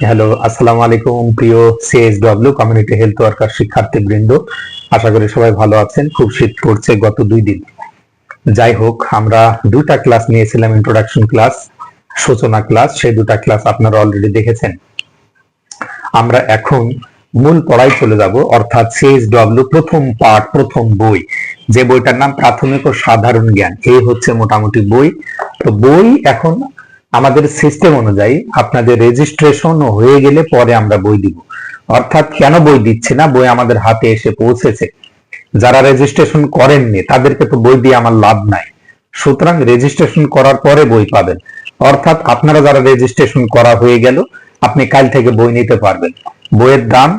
Hello, আসসালামু আলাইকুম, প্রিয় সিএসডব্লিউ কমিউনিটি হেলথ ওয়ার্কার শিক্ষার্থী বৃন্দ আশা করি সবাই ভালো আছেন, খুব শীত পড়ছে গত দুই দিন। যাই হোক, আমরা দুটা ক্লাস নিয়েছিলাম ইন্ট্রোডাকশন ক্লাস সূচনা ক্লাস সেই দুটা ক্লাস আপনারা অলরেডি দেখেছেন। আমরা এখন মূল পড়ায় চলে যাব, অর্থাৎ সিএসডব্লিউ প্রথম পার্ট প্রথম বই। যে বইটার নাম প্রাথমিক ও সাধারণ জ্ঞান, এই হচ্ছে মোটামুটি বই। তো বই এখন আমাদের সিস্টেম অনুযায়ী আপনাদের রেজিস্ট্রেশন হয়ে গেলে পরে আমরা বই দিব। অর্থাৎ কেন বই দিচ্ছি না? বই আমাদের হাতে এসে পৌঁছেছে। যারা রেজিস্ট্রেশন করেননি, তাদেরকে তো বই দিয়ে আমার লাভ নাই। সুতরাং রেজিস্ট্রেশন করার পরে বই পাবেন। অর্থাৎ আপনারা যারা রেজিস্ট্রেশন করা হয়ে গেল, আপনি কাল থেকে বই নিতে পারবেন। বইয়ের দাম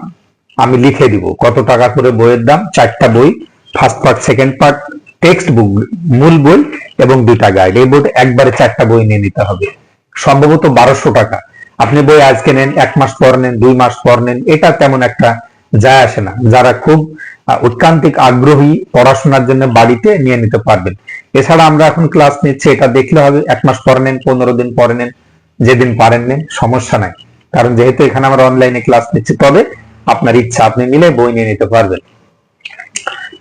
আমি লিখে দিব। কত টাকা করে বইয়ের দাম? চারটা বই first part second part text book মূল বই এবং দুটা গাইড এই বই একবারে চারটা বই নিয়ে নিতে হবে। সম্ভবত বারোশো টাকা। আপনি বই আজকে নেন, এক মাস পর নেন, দুই মাস পর নেন, এটা তেমন একটা যায় আসে না। যারা খুব উৎকান্তিক, আগ্রহী পড়াশোনার জন্য বাড়িতে নিয়ে নিতে পারবেন। এছাড়া আমরা এখন ক্লাস নিচ্ছি, এটা দেখলে হবে, এক মাস পর নেন, পনেরো দিন পরে নেন, যেদিন পারেন নেন, সমস্যা নাই। কারণ যেহেতু এখানে আমরা অনলাইনে ক্লাস নিচ্ছি, তবে আপনার ইচ্ছা, আপনি মিলে বই নিয়ে নিতে পারবেন।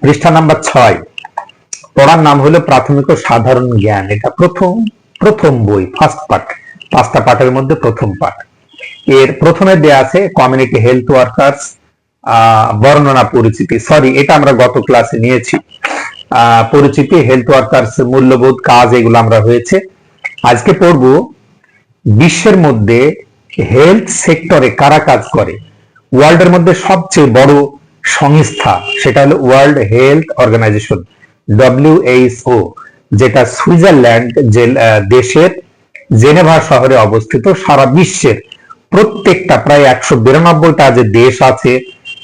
পৃষ্ঠা নাম্বার ছয়। পড়ার নাম হলো প্রাথমিক ও সাধারণ জ্ঞান। এটা প্রথম প্রথম বই ফার্স্ট পার্ট পাঁচটা পার্টের মধ্যে প্রথম পার্ট। এর প্রথমে দেয়া আছে কমিউনিটি হেলথ ওয়ার্কার্স বর্ণনা পরিচিতি। সরি এটা আমরা গত ক্লাসে নিয়েছি। পরিচিতি হেলথ ওয়ার্কার্স মূল্যবোধ, কাজ এগুলো আমরা হয়েছে। আজকে পড়ব বিশ্বের মধ্যে হেলথ সেক্টরে কারা কাজ করে? ওয়ার্ল্ডের মধ্যে সবচেয়ে বড় সংস্থা, সেটা হলো ওয়ার্ল্ড হেলথ অর্গানাইজেশন ডব্লিউএইচও যেটা সুইজারল্যান্ড দেশের জেনেভা শহরে অবস্থিত সারা বিশ্বের প্রত্যেকটা প্রায় একশো বিরানব্বইটা যে দেশ আছে,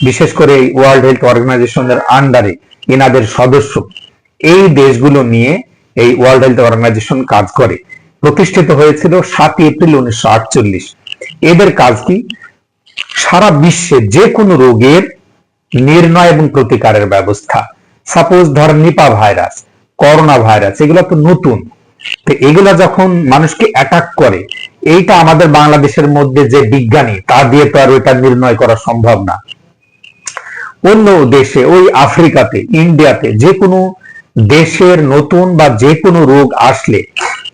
বিশেষ করে এই ওয়ার্ল্ড হেলথ অর্গানাইজেশনের আন্ডারে এনাদের সদস্য, এই দেশগুলো নিয়ে এই ওয়ার্ল্ড হেলথ অর্গানাইজেশন কাজ করে। প্রতিষ্ঠিত হয়েছিল সাতই এপ্রিল উনিশশো আটচল্লিশ। এদের কাজ কি? সারা বিশ্বে যে কোনো রোগের নির্ণয় এবং প্রতিকারের ব্যবস্থা। সাপোজ ধর নিপা ভাইরাস, করোনা ভাইরাস, এগুলো তো নতুন। তো এগুলা যখন মানুষকে অ্যাটাক করে, এইটা আমাদের বাংলাদেশের মধ্যে যে বিজ্ঞানী, তা দিয়ে তো আর ওইটা নির্ণয় করা সম্ভব না। অন্য দেশে, ওই আফ্রিকাতে, ইন্ডিয়াতে যে কোনো দেশের নতুন বা যে কোনো রোগ আসলে,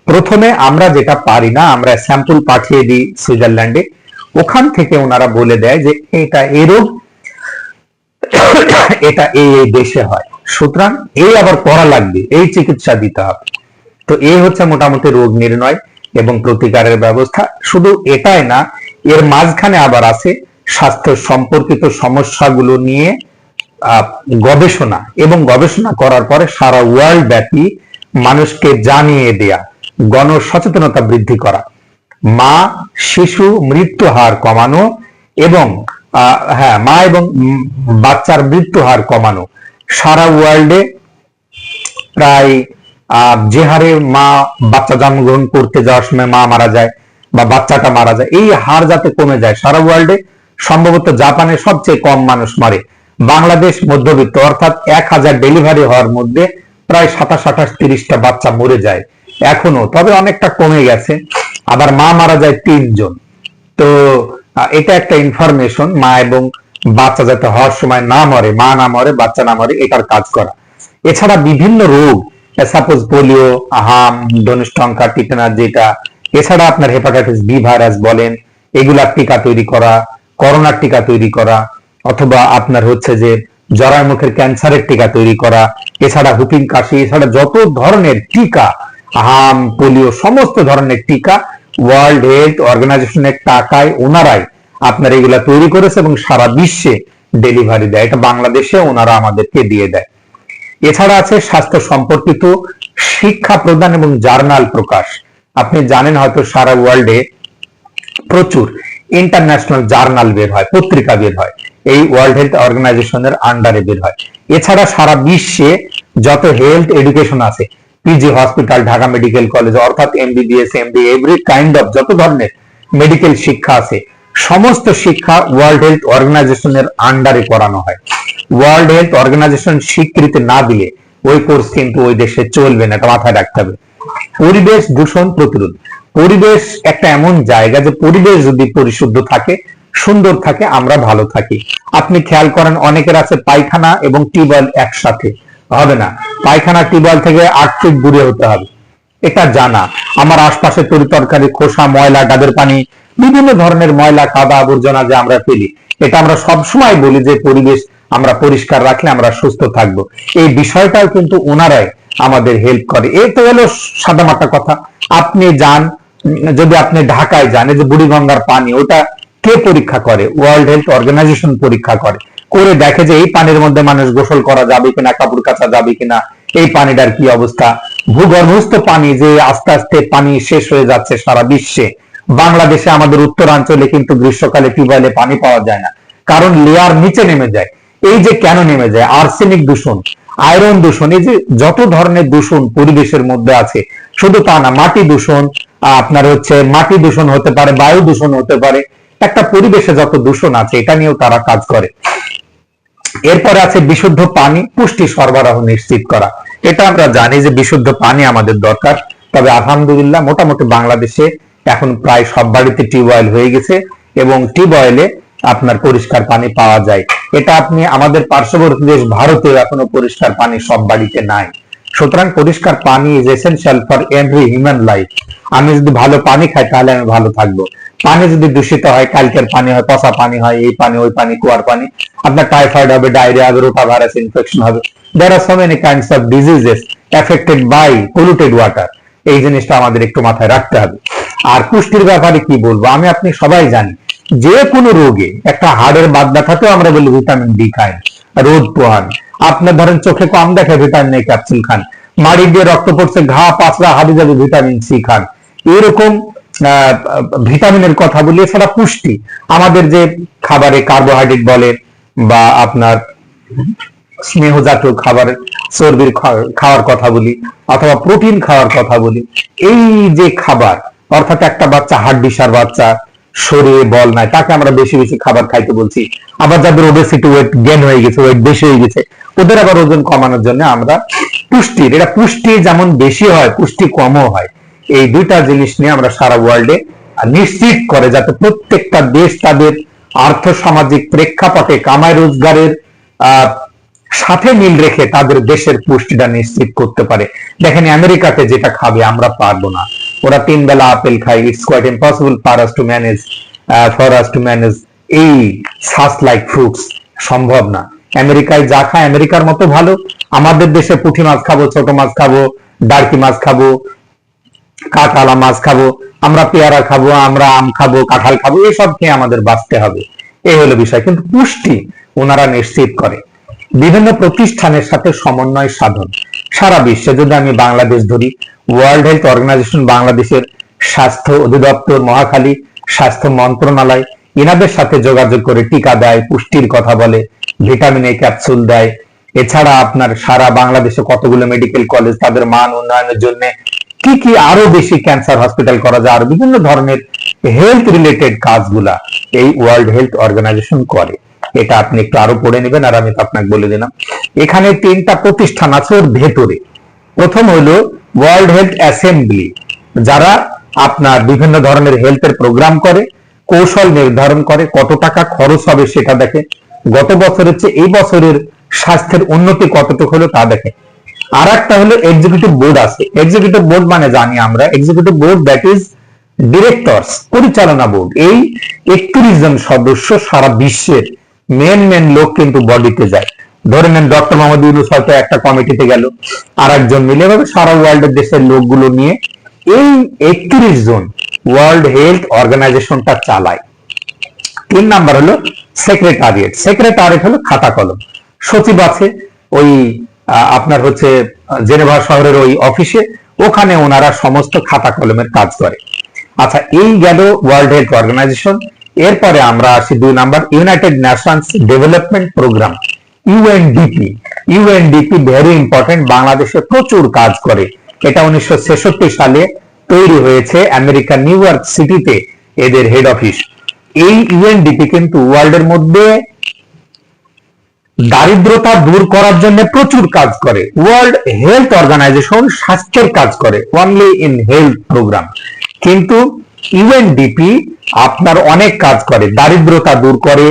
প্রথমে আমরা যেটা পারি না, আমরা স্যাম্পল পাঠিয়ে দিই সুইজারল্যান্ডে, ওখান থেকে ওনারা বলে দেয় যে এটা এই রোগ, এটা এই এই দেশে হয়। সুতরাং এই আবার করা লাগবে, এই চিকিৎসা দিতে হবে। তো এই হচ্ছে মোটামুটি রোগ নির্ণয় এবং প্রতিকারের ব্যবস্থা। শুধু এটাই না, এর মাঝখানে আবার আছে স্বাস্থ্য সম্পর্কিত সমস্যাগুলো নিয়ে গবেষণা এবং গবেষণা করার পরে সারা ওয়ার্ল্ড ব্যাপী মানুষকে জানিয়ে দেয়া গণ সচেতনতা বৃদ্ধি করা। মা, শিশু, মৃত্যু হার কমানো এবং হ্যাঁ মা এবং বাচ্চার মৃত্যু হার কমানো। সারা ওয়ার্ল্ডে প্রায় যে হারে মা বাচ্চা জন্মগ্রহণ করতে যাওয়ার সময় মা মারা যায় বা বাচ্চাটা মারা যায়, এই হার যাতে কমে যায়, সারা ওয়ার্ল্ডে সম্ভবত জাপানে সবচেয়ে কম মানুষ মারে। বাংলাদেশ মধ্যবিত্ত, অর্থাৎ এক হাজার ডেলিভারি হওয়ার মধ্যে প্রায় সাতাশ, আঠাশ, তিরিশটা বাচ্চা মরে যায় এখনও। তবে অনেকটা কমে গেছে। আবার মা মারা যায় তিনজন। তো এটা একটা ইনফরমেশন মা এবং বাচ্চা যাতে হওয়ার সময় না মরে, মা না মরে, বাচ্চা না মরে, এটার কাজ করা। এছাড়া বিভিন্ন রোগ সাপোজ পোলিও হাম ধনুষ্টঙ্কা টিটেনাস যেটা, এছাড়া আপনার হেপাটাইটিস বি ভাইরাস বলেন এগুলার টিকা তৈরি করা করোনার টিকা তৈরি করা, অথবা আপনার হচ্ছে যে জরায় মুখের ক্যান্সারের টিকা তৈরি করা, এছাড়া হুপিং, কাশি, এছাড়া যত ধরনের টিকা হাম পোলিও সমস্ত ধরনের টিকা ওয়ার্ল্ড হেলথ অর্গানাইজেশনের টাকায়, ওনারাই আপনার এগুলা তৈরি করেছে এবং সারা বিশ্বে ডেলিভারি দেয়। এটা বাংলাদেশে ওনারা আমাদেরকে দিয়ে দেয়। এছাড়া আছে স্বাস্থ্য সম্পর্কিত শিক্ষা প্রদান এবং জার্নাল প্রকাশ। আপনি জানেন হয়তো সারা ওয়ার্ল্ডে প্রচুর ইন্টারন্যাশনাল জার্নাল বের হয়, পত্রিকা বের হয়, এই ওয়ার্ল্ড হেলথ অর্গানাইজেশনের আন্ডারে বের হয়। এছাড়া সারা বিশ্বে যত হেলথ এডুকেশন আছে PG hospital Dhaka medical college অর্থাৎ MBBS MB every kind of যত ধরনের মেডিকেল শিক্ষা আছে সমস্ত শিক্ষা ওয়ার্ল্ড হেলথ অর্গানাইজেশনের আন্ডারে করানো হয়। ওয়ার্ল্ড হেলথ অর্গানাইজেশন স্বীকৃতি না দিলে ওই কোর্স কিন্তু ওই দেশে চলবে না, এটা মাথায় রাখতে হবে। পরিবেশ দূষণ প্রতিরোধ। পরিবেশ একটা এমন জায়গা যে পরিবেশ যদি পরিশুদ্ধ থাকে, সুন্দর থাকে, আমরা ভালো থাকি। আপনি খেয়াল করেন, অনেকের আছে পায়খানা এবং টিউবওয়েল একসাথে। হবে না। পায়খানা, টিউবওয়েল থেকে আট ফিট দূরে হতে হবে। এটা জানা। আমার আশপাশে তরি তরকারি খোসা, ময়লা ডাবের পানি বিভিন্ন ধরনের ময়লা, কাদা, আবর্জনা যে আমরা ফেলি, এটা আমরা সব সময় বলি যে পরিবেশ আমরা পরিষ্কার রাখলে আমরা সুস্থ থাকব। এই বিষয়টাও কিন্তু ওনারাই আমাদের হেল্প করে। এই তো হলো সাদামাটা কথা। আপনি যান, যদি আপনি ঢাকায় যান যে বুড়িগঙ্গার পানি, ওটা কে পরীক্ষা করে? ওয়ার্ল্ড হেলথ অর্গানাইজেশন পরীক্ষা করে। করে দেখে যে এই পানির মধ্যে মানুষ গোসল করা যাবে কিনা, কাপড় কাচা যাবে কিনা, এই পানিটার কি অবস্থা? ভূগর্ভস্থ পানি যে আস্তে আস্তে পানি শেষ হয়ে যাচ্ছে সারা বিশ্বে বাংলাদেশে আমাদের উত্তরাঞ্চলে কিন্তু গ্রীষ্মকালে টিউবওয়েলে পানি পাওয়া যায় না। কারণ লেয়ার নিচে নেমে যায়। এই যে কেন নেমে যায়? আর্সেনিক দূষণ আয়রন দূষণ, এই যে যত ধরনের দূষণ পরিবেশের মধ্যে আছে, শুধু তা না, মাটি দূষণ আপনার হচ্ছে মাটি দূষণ হতে পারে, বায়ু দূষণ হতে পারে, একটা পরিবেশে যত দূষণ আছে, এটা নিয়েও তারা কাজ করে। এরপরে আছে বিশুদ্ধ পানি, পুষ্টি সরবরাহ নিশ্চিত করা। এটা আমরা জানি যে বিশুদ্ধ পানি আমাদের দরকার। তবে আলহামদুলিল্লাহ, মোটামুটি বাংলাদেশে এখন প্রায় সব বাড়িতে টিউবওয়েল হয়ে গেছে এবং টিউবওয়েলে আপনার পরিষ্কার পানি পাওয়া যায়। এটা আপনি আমাদের পার্শ্ববর্তী দেশ ভারতেও এখনও পরিষ্কার পানি সব বাড়িতে নাই। সুতরাং পরিষ্কার পানি is essential for every human life আমি যদি ভালো পানি খাই, তাহলে আমি ভালো থাকব। পানি যদি দূষিত হয়, কালকের পানি হয়, পচা পানি হয়, এই পানি, ওই পানি, কুয়ার পানি, আপনার টাইফয়েড হবে ডায়রিয়া রোটা ভাইরাস ইনফেকশন হবে। There are so many kinds of diseases affected by polluted water এই জিনিসটা আমাদের একটু মাথায় রাখতে হবে। আর পুষ্টির ব্যাপারে কি বলব? আমি, আপনি সবাই জানি, যে কোনো রোগে একটা হাড়ের বাদ ব্যথাতেও আমরা বলি ভিটামিন ডি খাই, রোদ পোহান আপনার ধরেন চোখে কম দেখে ভিটামিন এ ক্যাপসুল খান। মাড়ি দিয়ে রক্ত পড়ছে, ঘা, পাতলা হাবি যাবে ভিটামিন সি খান। এরকম ভিটামিনের কথা বলি, এছাড়া পুষ্টি। আমাদের যে খাবারে কার্বোহাইড্রেট বলে, বা আপনার স্নেহ জাতীয় খাবার, চর্বির খাওয়ার কথা বলি, অথবা প্রোটিন খাওয়ার কথা বলি, এই যে খাবার অর্থাৎ একটা বাচ্চা হাড্ডিসার বাচ্চা, শরীরে বল নাই, তাকে আমরা বেশি বেশি খাবার খাইতে বলছি। আবার যাদের ওবেসিটি ওয়েট গেন হয়ে গেছে ওয়েট বেশি হয়ে গেছে, ওদের আবার ওজন কমানোর জন্য আমরা পুষ্টির এটা পুষ্টি যেমন বেশি হয়, পুষ্টি কমও হয়। এই দুইটা জিনিস নিয়ে আমরা সারা ওয়ার্ল্ডে নিশ্চিত করে যাতে প্রত্যেকটা দেশ তাদের আর্থ সামাজিক প্রেক্ষাপটে কামাই রোজগারের সাথে মিল রেখে তাদের দেশের পুষ্টিটা নিশ্চিত করতে পারে। দেখেন, আমেরিকাতে যেটা খাবে আমরা পারব না। ওরা তিন বেলা আপেল খায়। It's quite impossible for us to manage for us to manage এই সাস লাইক ফ্রুটস সম্ভব না। আমেরিকায় যা খায় আমেরিকার মতো ভালো। আমাদের দেশে পুঁটি মাছ খাব, ছোট মাছ খাব, ডার্কি মাছ খাব, কাঁঠালা মাছ খাব, আমরা পেয়ারা খাব, আমরা আম খাব, কাঁঠাল খাব, এসব খেয়ে আমাদের বাঁচতে হবে। এই হলো বিষয়। কিন্তু পুষ্টি ওনারা নিশ্চিত করে। বিভিন্ন প্রতিষ্ঠানের সাথে সমন্বয় সাধন। সারা বিশ্বে যদি আমি বাংলাদেশ ধরি ওয়ার্ল্ড হেলথ অর্গানাইজেশন বাংলাদেশের স্বাস্থ্য অধিদপ্তর, মহাখালী, স্বাস্থ্য মন্ত্রণালয়, এনাদের সাথে যোগাযোগ করে টিকা দেয়, পুষ্টির কথা বলে, ভিটামিন এ ক্যাপসুল দেয়। এছাড়া আপনার সারা বাংলাদেশে কতগুলো মেডিকেল কলেজ তাদের মান উন্নয়নের জন্য কি কি আরও বেশি ক্যান্সার হসপিটাল করা যায়, আর বিভিন্ন ধরনের হেলথ রিলেটেড কাজগুলা এই ওয়ার্ল্ড হেলথ অর্গানাইজেশন করে। এটা আপনি একটু আরও পড়ে নেবেন আর আমি তো আপনাকে বলে দিলাম। এখানে তিনটা প্রতিষ্ঠান আছে ওর ভেতরে। প্রথম হলো ওয়ার্ল্ড হেলথ অ্যাসেম্বলি যারা আপনার বিভিন্ন ধরনের হেলথের প্রোগ্রাম করে, কৌশল নির্ধারণ করে, কত টাকা খরচ হবে সেটা দেখে। গত বছরের চেয়ে এই বছরের স্বাস্থ্যের উন্নতি কতটুকু হলো তা দেখে। আর একটা হলো এক্সিকিউটিভ বোর্ড আছে। এক্সিকিউটিভ বোর্ড মানে জানি আমরা। Executive board that is directors পরিচালনা বোর্ড এই একত্রিশ জন সদস্য সারা বিশ্বের মেন মেন লোক কিন্তু বডিতে যায়। ধরে নেন ডক্টর মোহাম্মদ ইউনুস হয়তো একটা কমিটিতে গেল আর একজন মিলে এভাবে সারা ওয়ার্ল্ডের দেশের লোকগুলো নিয়ে এই একত্রিশ জন ওয়ার্ল্ড হেলথ অর্গানাইজেশনটা চালায়। তিন নাম্বার হলো সেক্রেটারিয়েট সেক্রেটারিয়েট হলো খাতা কলম। সচিব আছে ওই আপনার হচ্ছে আহ, জেনেভা শহরের ওই অফিসে ওখানে ওনারা সমস্ত খাতা কলমের কাজ করে। আচ্ছা এই গেল ওয়ার্ল্ড হেলথ অর্গানাইজেশন এরপরে আমরা আসি দুই number United Nations Development Programme UNDP UNDP very important বাংলাদেশে প্রচুর কাজ করে। এটা উনিশশো সালে তৈরি হয়েছে আমেরিকার নিউ ইয়র্ক সিটিতে এদের হেড অফিস এই ইউএনডিপি কিন্তু ওয়ার্ল্ডের মধ্যে দারিদ্রতা দূর করার জন্য প্রচুর কাজ করে। ওয়ার্ল্ড হেলথ অর্গানাইজেশন স্বাস্থ্যের কাজ করে অনলি ইন হেলথ প্রোগ্রাম কিন্তু ইউএনডিপি আপনার অনেক কাজ করে, দারিদ্রতা দূর করে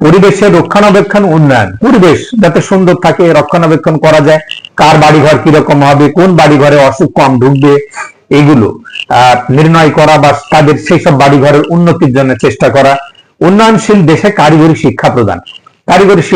পরিবেশের রক্ষণাবেক্ষণ উন্নয়ন, পরিবেশ যাতে সুন্দর থাকে, রক্ষণাবেক্ষণ করা যায়, কার বাড়িঘর কীরকম হবে, কোন বাড়িঘরে অসুখ কম ঢুকবে, এগুলো নির্ণয় করা বা তাদের সেই সব বাড়িঘরের উন্নতির জন্য চেষ্টা করা, উন্নয়নশীল দেশে কারিগরি শিক্ষা প্রদান, কারিগরি